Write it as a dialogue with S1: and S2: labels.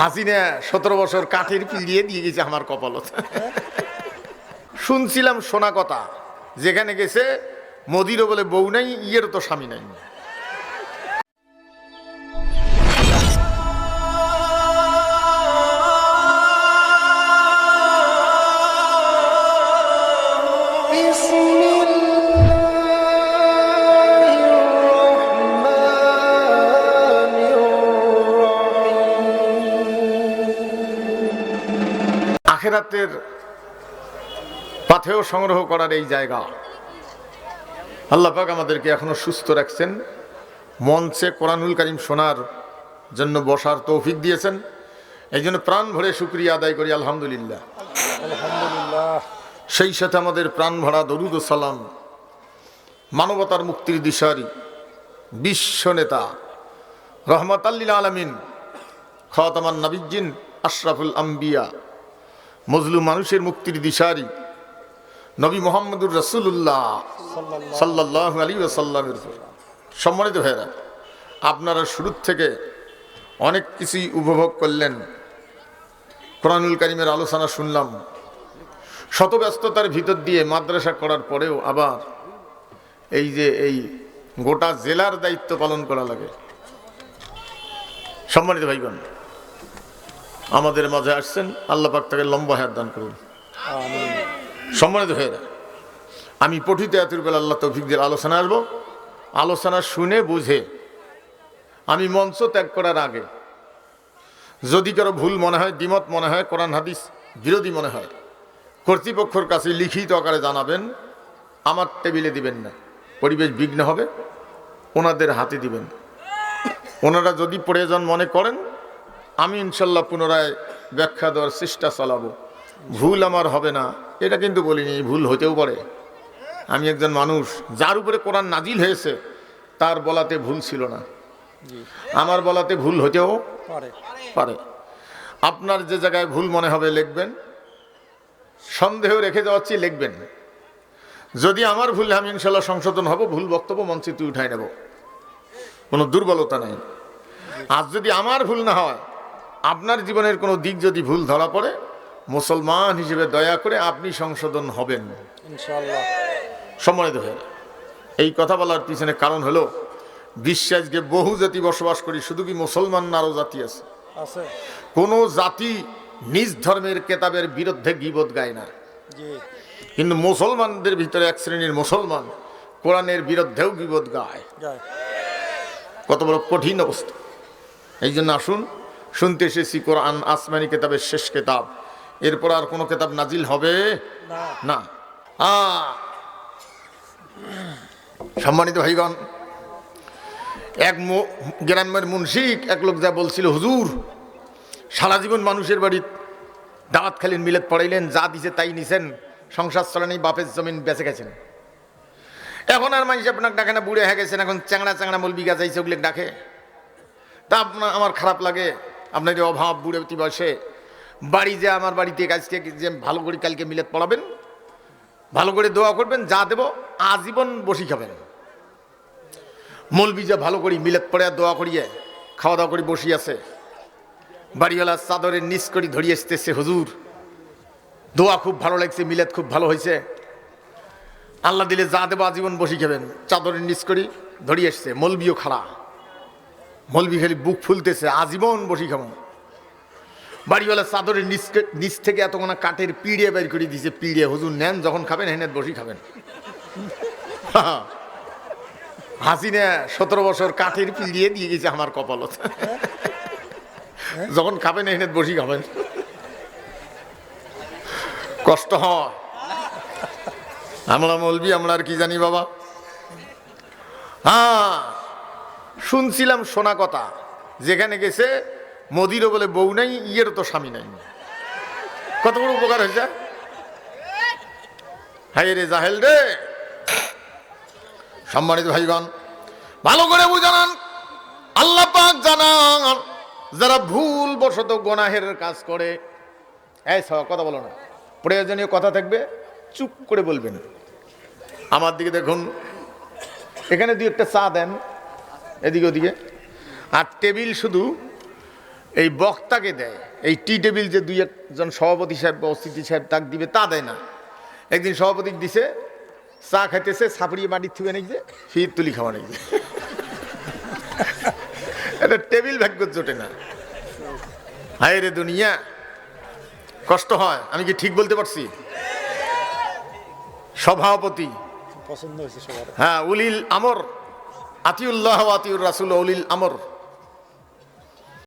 S1: হাসিনা সতেরো বছর কাঠের পিড়িয়ে দিয়ে গেছে আমার কপালত শুনছিলাম সোনা কথা, যেখানে গেছে, মোদিরও বলে বউ নাই, ইয়েরও তো স্বামী নাই
S2: Listen.
S1: আখেরাতের পাথেও সংগ্রহ করার এই জায়গা। আল্লাহ পাক আমাদেরকে এখনও সুস্থ রাখছেন। মঞ্চে কোরআনুল করিম শোনার জন্য বসার তৌফিক দিয়েছেন। এই জন্য প্রাণ ভরে শুক্রিয়া আদায় করি আলহামদুলিল্লাহ।
S2: আলহামদুলিল্লাহ।
S1: সেই সাথে আমাদের প্রাণ ভরা দরুদ সালাম। মানবতার মুক্তির দিশারি বিশ্ব নেতা রহমত আল্লিল আলমিন খতামান নবিজিন আশরাফুল আম্বিয়া। মজলুম মানুষের মুক্তির দিশারি। নবী মোহাম্মদুর রসুল্লাহ সাল্লাহ আলী ওসাল্লামের উপর। সম্মানিত ভাইরা আপনারা শুরুর থেকে অনেক কিছুই উপভোগ করলেন। কোরআনুল করিমের আলোচনা শুনলাম। শত ব্যস্ততার ভিতর দিয়ে মাদ্রাসা করার পরেও আবার এই যে এই গোটা জেলার দায়িত্ব পালন করা লাগে। সম্মানিত ভাইগণ আমাদের মাঝে আসছেন, আল্লাহ পাক তাকে লম্বা হায়াত দান করুন। সম্মানিত ভাইয়েরা, আমি পঠিত এতের বেলা আল্লাহ তৌফিকদের আলোচনা আসব। আলোচনা শুনে বুঝে আমি মঞ্চ ত্যাগ করার আগে, যদি কারও ভুল মনে হয়, দ্বিমত মনে হয়, কোরআন, হাদিস বিরোধী মনে হয়, কর্তৃপক্ষর কাছে লিখিত আকারে জানাবেন, আমার টেবিলে দিবেন না। পরিবেশ বিঘ্ন হবে, ওনাদের হাতে দিবেন ওনারা যদি প্রয়োজন মনে করেন আমি ইনশাল্লাহ পুনরায় ব্যাখ্যা দেওয়ার চেষ্টা চালাবো। ভুল আমার হবে না। এটা কিন্তু বলিনি ভুল হতেও পারে। আমি একজন মানুষ যার উপরে কোরআন নাজিল হয়েছে তার বলাতে ভুল ছিল না। আমার বলাতে ভুল হতেও
S2: পারে।
S1: পারে। আপনার যে জায়গায় ভুল মনে হবে লিখবেন। সন্দেহ রেখে যাচ্ছি লিখবেন। যদি আমার ভুল আমি ইনশাল্লাহ সংশোধন হব ভুল বক্তব্য মঞ্চে তুই উঠাই নেব। কোনো দুর্বলতা নেই। আজ যদি আমার ভুল না হয় আপনার জীবনের কোনো দিক যদি ভুল ধরা পড়ে মুসলমান হিসেবে দয়া করে আপনি সংশোধন হবেন। সম্মানিত হয়ে এই কথা বলার পিছনে কারণ হলো বিশ্বাস যে বহু জাতি বসবাস করি শুধু কি মুসলমান না আরও জাতি আছে। কোনো জাতি নিজ ধর্মের কেতাবের বিরুদ্ধে গিবত গায় না। কিন্তু মুসলমানদের ভিতরে এক শ্রেণির মুসলমান কোরআনের বিরুদ্ধেও গিবত গায়। কত বড় কঠিন অবস্থা। এই জন্য আসুন শুনতে এসেছি কোরআন আসমানি কেতাবের শেষ কেতাব। এরপর আর কোনো কেতাব নাজিল হবে?
S2: না।
S1: সম্মানিত ভাইগণ এক গ্রামের মুন্সিক এক লোক যা বলছিল হুজুর সারা জীবন মানুষের বাড়ি দাওয়াত খালিন মিলেত পড়াইলেন যা দিছে তাই নিছেন সংসার চলানি বাপের জমিন বেঁচে গেছেন। এখন আর মানুষ আপনাকে ডাকে না বুড়ে হয়ে গেছেন এখন চ্যাংড়া চ্যাংড়া মলবি গাছ আইসে ওগুলো ডাকে। তা আপনার আমার খারাপ লাগে। আপনার যে অভাব বুড়ে বয়সে। বাড়ি যে আমার বাড়িতে কাজকে যে ভালো করে কালকে মিলেত পড়াবেন, ভালো করে দোয়া করবেন, যা দেব, আজীবন বসি খাবেন। মলবি যে ভালো করি মিলেত পড়ে দোয়া করিয়ে খাওয়া দাওয়া করে বসি আছে। বাড়িওয়ালা চাদরের নিচ করি ধরিয়ে আসতেছে, হুজুর, দোয়া খুব ভালো লাগছে মিলেত খুব ভালো হয়েছে। আল্লাহ দিলে যা দেবো, আজীবন বসি খাবেন। চাদরের নিচ করি ধরিয়ে এসছে মলবিও খাড়া। মলবি খালি বুক ফুলতেছে, আজীবন বসি খাব। বাড়িওয়ালা চাদরের নিচ নিচ থেকে এতক্ষণ কাঠের পিড়িয়ে বের করে দিছে, পিড়িয়ে। হুজুর, নেন, যখন খাবেন হেনে বসি খাবেন। হাসিনা সতেরো বছর কাঠের পিড়িয়ে দিয়ে গেছে আমার কপালত। যখন খাবেন হেনে বসি খাবেন। কষ্ট হয়। আমরা মলবি, আমরা আর কি জানি বাবা। হ্যাঁ। শুনছিলাম শোনা কথা। যেখানে গেছে, মোদিরও বলে বউ নাই, ইয়েরও তো স্বামী নাই। কত বড় উপকার হয়েছে? হাই রে জাহেল রে। সম্মানিত ভাইগণ, ভালো করে বুঝান। আল্লাহ পাক জানান, যারা ভুল বশত গোনাহের কাজ করে কথা বলো না। প্রয়োজনীয় কথা থাকবে, চুপ করে বলবেন। আমার দিকে দেখুন, এখানে দুই একটা চা দেন। এদিকে ওদিকে। আর টেবিল শুধু এই বক্তাকে দেয়। এই টি টেবিল যে দুই একজন সভাপতি সাহেব বা অস্থিতি সাহেব তাক দিবে তা দেয় না। একদিন সভাপতি দিছে চা খাইতেছে সাপড়িয়ে মাটির থুয়ে নাকি ফির তুলি খাওয়া নাকি এটা টেবিল ভাগ্য জোটে না। হায় রে দুনিয়া কষ্ট হয় আমি কি ঠিক বলতে পারছি? সভাপতি।
S2: পছন্দ হয়েছে
S1: হ্যাঁ উলিল আমর। আতিউল্লাহ আতিউর রাসুল অলিল আমর।